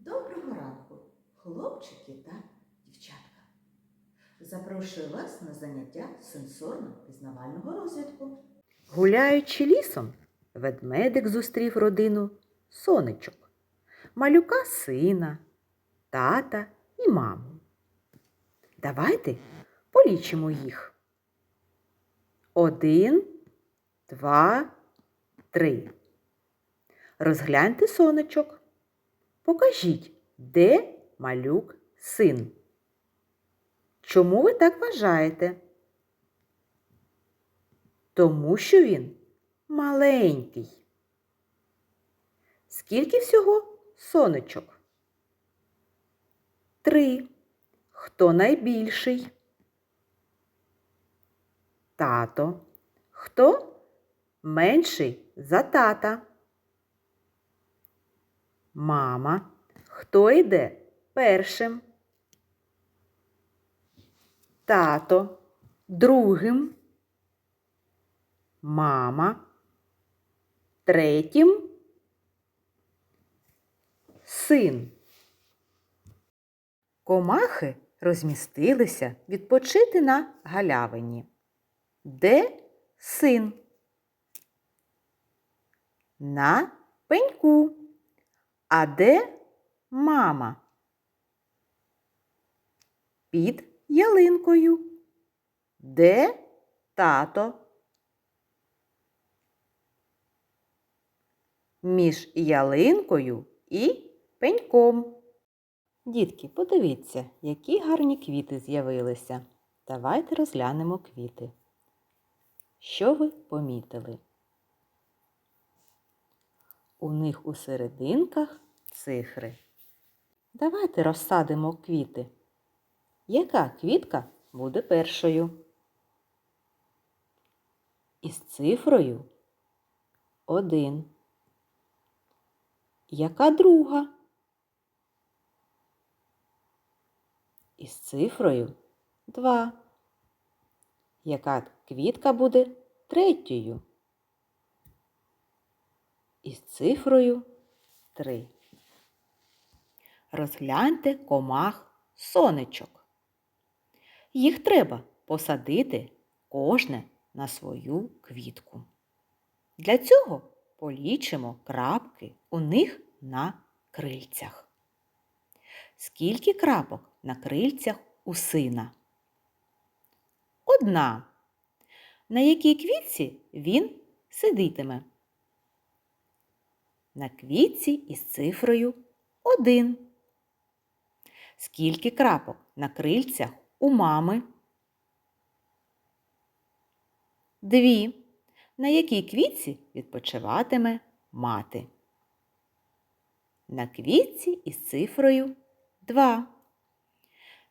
Доброго ранку, хлопчики та дівчатка. Запрошую вас на заняття сенсорно-пізнавального розвитку. Гуляючи лісом, ведмедик зустрів родину сонечок, малюка сина, тата і маму. Давайте полічимо їх. Один, два, три. Розгляньте сонечок. Покажіть, де малюк син. Чому ви так вважаєте? Тому що він маленький. Скільки всього сонечок? Три. Хто найбільший? Тато. Хто менший за тата? Мама. Хто йде першим? Тато. Другим. Мама. Третім. Син. Комахи розмістилися відпочити на галявині. Де син? На пеньку. А де мама? Під ялинкою. Де тато? Між ялинкою і пеньком. Дітки, подивіться, які гарні квіти з'явилися. Давайте розглянемо квіти. Що ви помітили? У них у серединках цифри. Давайте розсадимо квіти. Яка квітка буде першою? Із цифрою один. Яка друга? Із цифрою два. Яка квітка буде третьою? Із цифрою три. Розгляньте комах сонечок. Їх треба посадити кожне на свою квітку. Для цього полічимо крапки у них на крильцях. Скільки крапок на крильцях у сина? Одна. На якій квітці він сидитиме? На квітці із цифрою 1. Скільки крапок на крильцях у мами? Дві. На якій квітці відпочиватиме мати? На квітці із цифрою 2.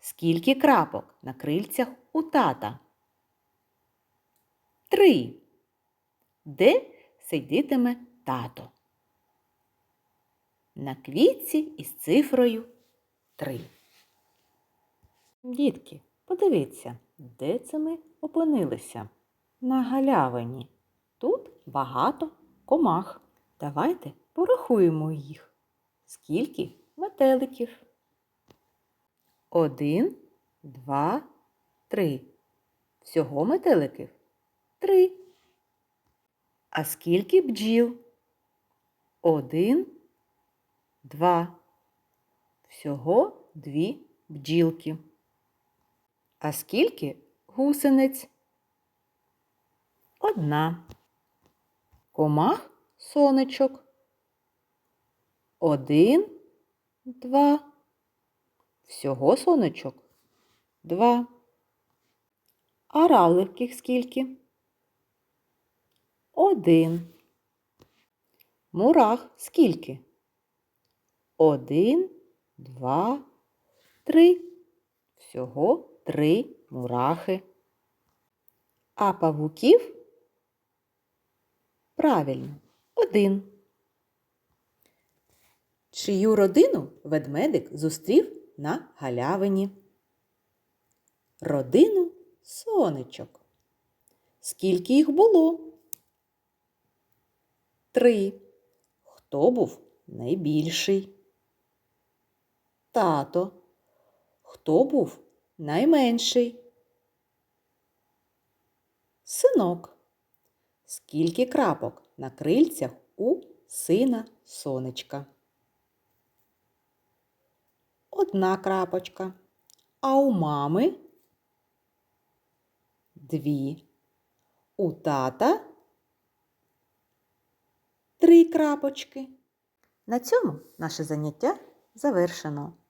Скільки крапок на крильцях у тата? Три. Де сидітиме тато? На квітці із цифрою 3. Дітки, подивіться, де це ми опинилися? На галявині. Тут багато комах. Давайте порахуємо їх. Скільки метеликів? Один, два, три. Всього метеликів три. А скільки бджіл? Один, два. Всього дві бджілки. А скільки гусениць? Одна. Комах сонечок. Один, два. Всього сонечок. Два. А равликів скільки? Один. Мурах скільки? Один, два, три. Всього три мурахи. А павуків? Правильно, один. Чию родину ведмедик зустрів на галявині? Родину сонечок. Скільки їх було? Три. Хто був найбільший? Тато. Хто був найменший? Синок. Скільки крапок на крильцях у сина сонечка? Одна крапочка. А у мами? Дві. У тата? Три крапочки. На цьому наше заняття завершено.